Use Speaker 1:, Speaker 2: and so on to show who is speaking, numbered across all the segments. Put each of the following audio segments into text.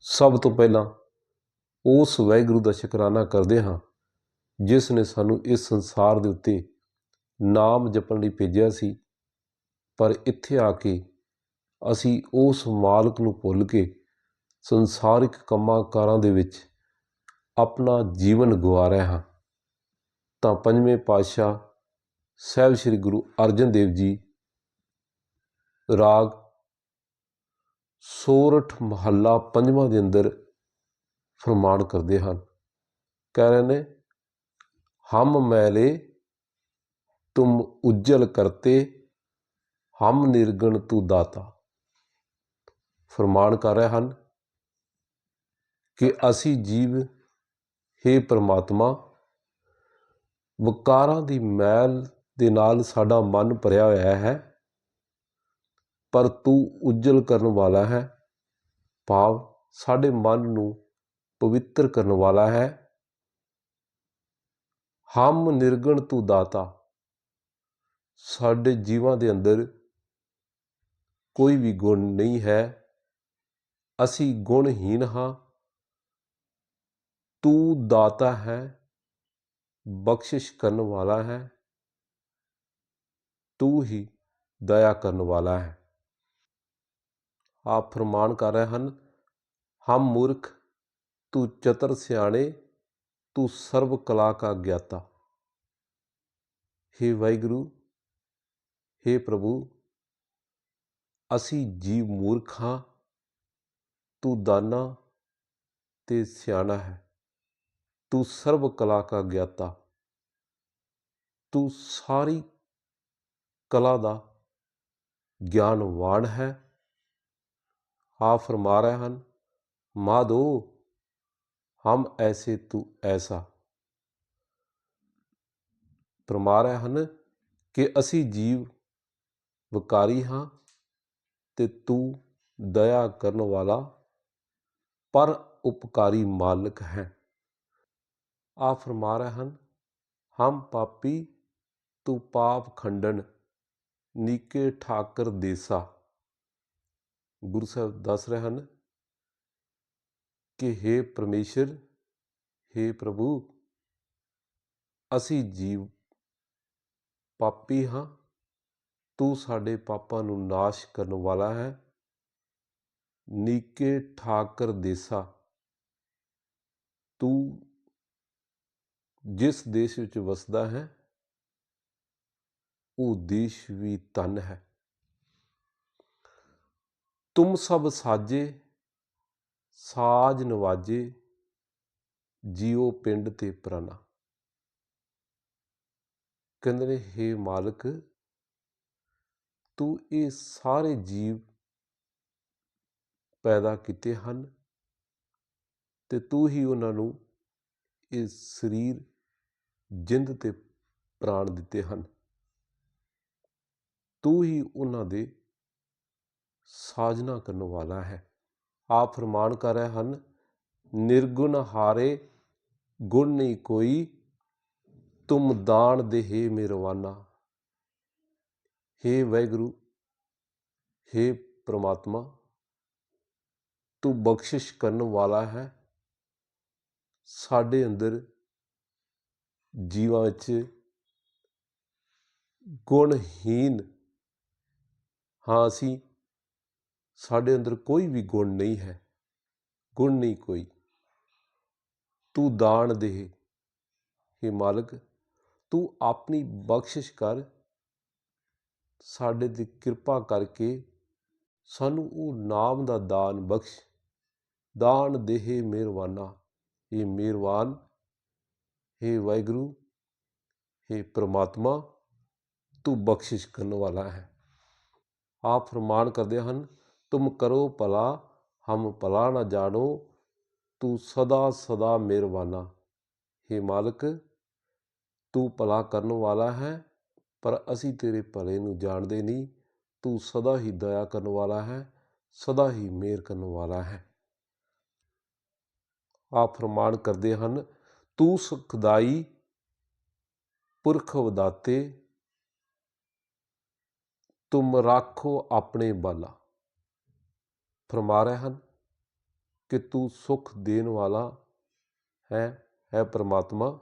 Speaker 1: ਸਭ ਤੋਂ ਪਹਿਲਾਂ ਉਸ ਵਾਹਿਗੁਰੂ ਦਾ ਸ਼ੁਕਰਾਨਾ ਕਰਦੇ ਹਾਂ, ਜਿਸ ਨੇ ਸਾਨੂੰ ਇਸ ਸੰਸਾਰ ਦੇ ਉੱਤੇ ਨਾਮ ਜਪਣ ਲਈ ਭੇਜਿਆ ਸੀ। ਪਰ ਇੱਥੇ ਆ ਕੇ ਅਸੀਂ ਉਸ ਮਾਲਕ ਨੂੰ ਭੁੱਲ ਕੇ ਸੰਸਾਰਿਕ ਕੰਮਾਂ ਕਾਰਾਂ ਦੇ ਵਿੱਚ ਆਪਣਾ ਜੀਵਨ ਗਵਾ ਰਹੇ ਹਾਂ। ਤਾਂ ਪੰਜਵੇਂ ਪਾਤਸ਼ਾਹ ਸਾਹਿਬ ਸ੍ਰੀ ਗੁਰੂ ਅਰਜਨ ਦੇਵ ਜੀ ਰਾਗ ਸੋਰਠ ਮਹੱਲਾ ਪੰਜਵਾਂ ਦੇ ਅੰਦਰ ਫਰਮਾਨ ਕਰਦੇ ਹਨ। ਕਹਿ ਰਹੇ ਨੇ, ਹਮ ਮੈਲੇ, ਤੁਮ ਉਜਲ ਕਰਤੇ, ਹਮ ਨਿਰਗਣ ਤੂ ਦਾਤਾ। ਫਰਮਾਨ ਕਰ ਰਹੇ ਹਨ ਕਿ ਅਸੀਂ ਜੀਵ हे ਪ੍ਰਮਾਤਮਾ, ਵਿਕਾਰਾਂ ਦੀ ਮੈਲ ਦੇ ਨਾਲ ਸਾਡਾ ਮਨ ਭਰਿਆ ਹੋਇਆ ਹੈ। ਪਰ ਤੂੰ ਉੱਜਲ ਕਰਨ ਵਾਲਾ ਹੈ। ਭਾਵ ਸਾਡੇ ਮਨ ਨੂੰ ਪਵਿੱਤਰ ਕਰਨ ਵਾਲਾ ਹੈ। ਹਮ ਨਿਰਗਣ ਤੂੰ ਦਾਤਾ। ਸਾਡੇ ਜੀਵਾਂ ਦੇ ਅੰਦਰ ਕੋਈ ਵੀ ਗੁਣ ਨਹੀਂ ਹੈ। ਅਸੀਂ ਗੁਣਹੀਨ ਹਾਂ। ਤੂੰ ਦਾਤਾ ਹੈ। ਬਖਸ਼ਿਸ਼ ਕਰਨ ਵਾਲਾ ਹੈ। ਤੂੰ ਹੀ ਦਇਆ ਕਰਨ ਵਾਲਾ ਹੈ। ਆਪ ਫਰਮਾਨ ਕਰ ਰਹੇ ਹਨ, ਹਮ ਮੂਰਖ, ਤੂੰ ਚਤਰ ਸਿਆਣੇ, ਤੂੰ ਸਰਬ ਕਲਾ ਕਾ ਗਿਆਤਾ। हे ਵਾਹਿਗੁਰੂ हे ਪ੍ਰਭੂ, ਅਸੀਂ ਜੀਵ ਮੂਰਖ ਹਾਂ, ਤੂੰ ਦਾਨਾ ਤੇ ਸਿਆਣਾ ਹੈ, ਤੂੰ ਸਰਬ ਕਲਾ ਕਾ ਗਿਆਤਾ। ਤੂੰ ਸਾਰੀ ਕਲਾ ਦਾ ਗਿਆਨਵਾਨ ਹੈ ਆ ਫਰਮਾ ਰਹੇ ਹਨ ਮਾਧੋ ਹਮ ਐਸੇ ਤੂੰ ਐਸਾ। ਫਰਮਾ ਰਹੇ ਹਨ ਕਿ ਅਸੀਂ ਜੀਵ ਵਿਕਾਰੀ ਹਾਂ ਤੇ ਤੂੰ ਦਇਆ ਕਰਨ ਵਾਲਾ ਪਰ ਉਪਕਾਰੀ ਮਾਲਕ ਹੈ। ਆ ਫਰਮਾ ਰਹੇ ਹਨ, ਹਮ ਪਾਪੀ ਤੂੰ ਪਾਪ ਖੰਡਨ, ਨੀਕੇ ਠਾਕਰ ਦੇਸਾ। ਗੁਰੂ ਸਾਹਿਬ ਦੱਸ ਰਹੇ ਹਨ ਕਿ हे ਪਰਮੇਸ਼ਰ हे ਪ੍ਰਭੂ, ਅਸੀਂ ਜੀਵ ਪਾਪੀ ਹਾਂ। ਤੂੰ ਸਾਡੇ ਪਾਪਾਂ ਨੂੰ ਨਾਸ਼ ਕਰਨ ਵਾਲਾ ਹੈ। ਨੀਕੇ ਠਾਕਰ ਦੇਸਾ, ਤੂੰ ਜਿਸ ਦੇਸ਼ ਵਿੱਚ ਵਸਦਾ ਹੈ, ਉਹ ਦੇਸ਼ ਵੀ ਤਨ ਹੈ। ਤੁਮ ਸਭ ਸਾਜੇ, ਸਾਜ ਨਵਾਜੇ, ਜੀਓ ਪਿੰਡ ਤੇ ਪ੍ਰਾਨਾ ਕਹਿੰਦੇ ਨੇ हे ਮਾਲਕ, ਤੂੰ ਇਹ ਸਾਰੇ ਜੀਵ ਪੈਦਾ ਕੀਤੇ ਹਨ ਤੇ ਤੂੰ ਹੀ ਉਹਨਾਂ ਨੂੰ ਇਹ ਸਰੀਰ ਜਿੰਦ ਤੇ ਪ੍ਰਾਣ ਦਿੱਤੇ ਹਨ। ਤੂੰ ਹੀ ਉਹਨਾਂ ਦੇ ਸਾਜਨਾ ਕਰਨ ਵਾਲਾ ਹੈ। ਆਪ ਫਰਮਾਨ ਕਰ ਰਹੇ ਹਨ, ਨਿਰਗੁਣ ਹਾਰੇ ਗੁਣ ਨਹੀਂ ਕੋਈ, ਤੁਮ ਦਾਨ ਦੇਹੇ ਮਿਰਵਾਨਾ। हे ਵੈਗੁਰੂ हे ਪ੍ਰਮਾਤਮਾ, ਤੂੰ ਬਖਸ਼ਿਸ਼ ਕਰਨ ਵਾਲਾ ਹੈ। ਸਾਡੇ ਅੰਦਰ ਜੀਵਾਂ ਵਿੱਚ ਗੁਣਹੀਨ ਹਾਂ ਅਸੀਂ ਸਾਡੇ ਅੰਦਰ ਕੋਈ ਵੀ ਗੁਣ ਨਹੀਂ ਹੈ ਗੁਣ ਨਹੀਂ ਕੋਈ ਤੂੰ ਦਾਨ ਦੇ हे ਮਾਲਕ ਤੂੰ ਆਪਣੀ ਬਖਸ਼ਿਸ਼ ਕਰ ਸਾਡੇ ਤੇ ਕਿਰਪਾ ਕਰਕੇ ਸਾਨੂੰ ਉਹ ਨਾਮ ਦਾ ਦਾਨ ਬਖਸ਼ ਦਾਨ ਦੇਹੇ ਮਿਹਰਵਾਨਾ ਇਹ ਮਿਹਰਵਾਨ हे ਵਾਹਿਗੁਰੂ हे ਪ੍ਰਮਾਤਮਾ ਤੂੰ ਬਖਸ਼ਿਸ਼ ਕਰਨ ਵਾਲਾ ਹੈ ਆਪ ਫਰਮਾਨ ਕਰਦੇ ਹਨ ਤੁਮ ਕਰੋ ਭਲਾ ਹਮ ਭਲਾ ਨਾ ਜਾਣੋ ਤੂੰ ਸਦਾ ਸਦਾ ਮਿਹਰਵਾਨਾ हे ਮਾਲਕ ਤੂੰ ਭਲਾ ਕਰਨ ਵਾਲਾ ਹੈ ਪਰ ਅਸੀਂ ਤੇਰੇ ਭਲੇ ਨੂੰ ਜਾਣਦੇ ਨਹੀਂ ਤੂੰ ਸਦਾ ਹੀ ਦਇਆ ਕਰਨ ਵਾਲਾ ਹੈ ਸਦਾ ਹੀ ਮਿਹਰ ਕਰਨ ਵਾਲਾ ਹੈ ਆਪ ਫਰਮਾਨ ਕਰਦੇ ਹਨ ਤੂੰ ਸੁਖਦਾਈ ਪੁਰਖ ਵਦਾਤੇ ਤੁਮ ਰਾਖੋ ਆਪਣੇ ਬਾਲਾ ਫਰਮਾ ਰਹੇ ਹਨ ਕਿ ਤੂੰ ਸੁਖ ਦੇਣ ਵਾਲਾ ਹੈ ਹੈ ਪ੍ਰਮਾਤਮਾ।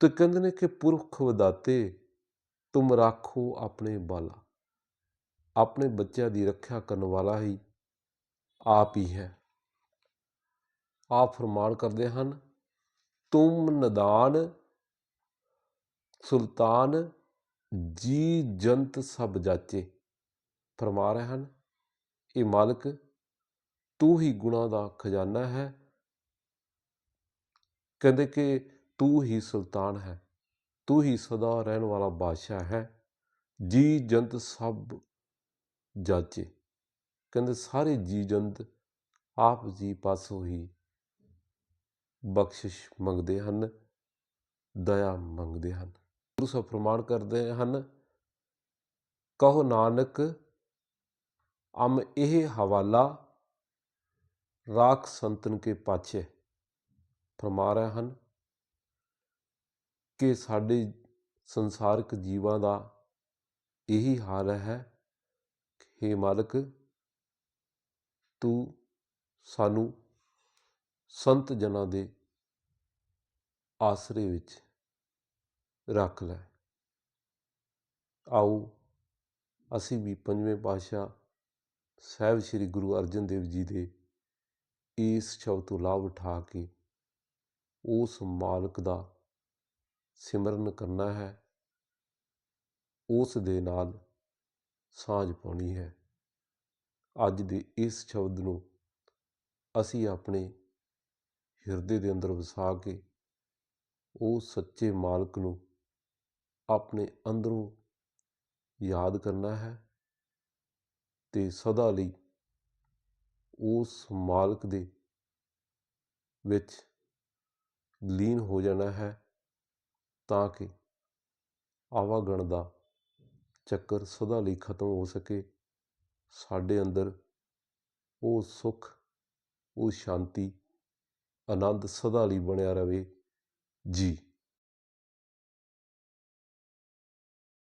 Speaker 1: ਤੇ ਕਹਿੰਦੇ ਨੇ ਕਿ ਪੁਰਖ ਵਿਦਾਤੇ, ਤੁਮ ਰਾਖੋ ਆਪਣੇ ਬਾਲਾ। ਆਪਣੇ ਬੱਚਿਆਂ ਦੀ ਰੱਖਿਆ ਕਰਨ ਵਾਲਾ ਹੀ ਆਪ ਹੀ ਹੈ। ਆਪ ਫਰਮਾਨ ਕਰਦੇ ਹਨ, ਤੁਮ ਨਦਾਨ, ਸੁਲਤਾਨ, ਜੀ ਜੰਤ ਸਭ ਜਾਚੇ। ਫਰਮਾ ਰਹੇ ਹਨ ਇਹ ਮਾਲਕ ਤੂੰ ਹੀ ਗੁਣਾ ਦਾ ਖਜ਼ਾਨਾ ਹੈ। ਕਹਿੰਦੇ ਕਿ ਤੂੰ ਹੀ ਸੁਲਤਾਨ ਹੈ, ਤੂੰ ਹੀ ਸਦਾ ਰਹਿਣ ਵਾਲਾ ਬਾਦਸ਼ਾਹ ਹੈ। ਜੀ ਜੰਤ ਸਭ ਜਾਚੇ। ਕਹਿੰਦੇ ਸਾਰੇ ਜੀ ਜੰਤ ਆਪ ਜੀ ਪਾਸੋਂ ਹੀ ਬਖਸ਼ਿਸ਼ ਮੰਗਦੇ ਹਨ, ਦਇਆ ਮੰਗਦੇ ਹਨ। ਗੁਰੂ ਸਾਹਿਬ ਪ੍ਰਮਾਣ ਕਰਦੇ ਹਨ, ਕਹੋ ਨਾਨਕ ਅਮ ਇਹ ਹਵਾਲਾ ਰਾਖ ਸੰਤਨ ਕੇ ਪਾਛੇ ਫਰਮਾ ਰਹੇ ਹਨ ਕਿ ਸਾਡੇ ਸੰਸਾਰਿਕ ਜੀਵਾਂ ਦਾ ਇਹੀ ਹਾਲ ਹੈ हे ਮਾਲਕ, ਤੂੰ ਸਾਨੂੰ ਸੰਤ ਜਨਾਂ ਦੇ ਆਸਰੇ ਵਿੱਚ ਰੱਖ ਲੈ। ਆਓ, ਅਸੀਂ ਵੀ ਪੰਜਵੇਂ ਪਾਤਸ਼ਾਹ ਸਾਹਿਬ ਸ੍ਰੀ ਗੁਰੂ ਅਰਜਨ ਦੇਵ ਜੀ ਦੇ ਇਸ ਸ਼ਬਦ ਤੋਂ ਲਾਭ ਉਠਾ ਕੇ ਉਸ ਮਾਲਕ ਦਾ ਸਿਮਰਨ ਕਰਨਾ ਹੈ, ਉਸ ਦੇ ਨਾਲ ਸਾਂਝ ਪਾਉਣੀ ਹੈ। ਅੱਜ ਦੇ ਇਸ ਸ਼ਬਦ ਨੂੰ ਅਸੀਂ ਆਪਣੇ ਹਿਰਦੇ ਦੇ ਅੰਦਰ ਵਸਾ ਕੇ ਉਹ ਸੱਚੇ ਮਾਲਕ ਨੂੰ ਆਪਣੇ ਅੰਦਰੋਂ ਯਾਦ ਕਰਨਾ ਹੈ। ਤੇ ਸਦਾ ਲਈ ਉਸ ਮਾਲਕ ਦੇ ਵਿੱਚ ਲੀਨ ਹੋ ਜਾਣਾ ਹੈ ਤਾਂ ਕਿ ਆਵਾਗਣ ਦਾ ਚੱਕਰ ਸਦਾ ਲਈ ਖਤਮ ਹੋ ਸਕੇ। ਸਾਡੇ ਅੰਦਰ ਉਹ ਸੁੱਖ, ਉਹ ਸ਼ਾਂਤੀ, ਆਨੰਦ ਸਦਾ ਲਈ ਬਣਿਆ ਰਵੇ। ਜੀ।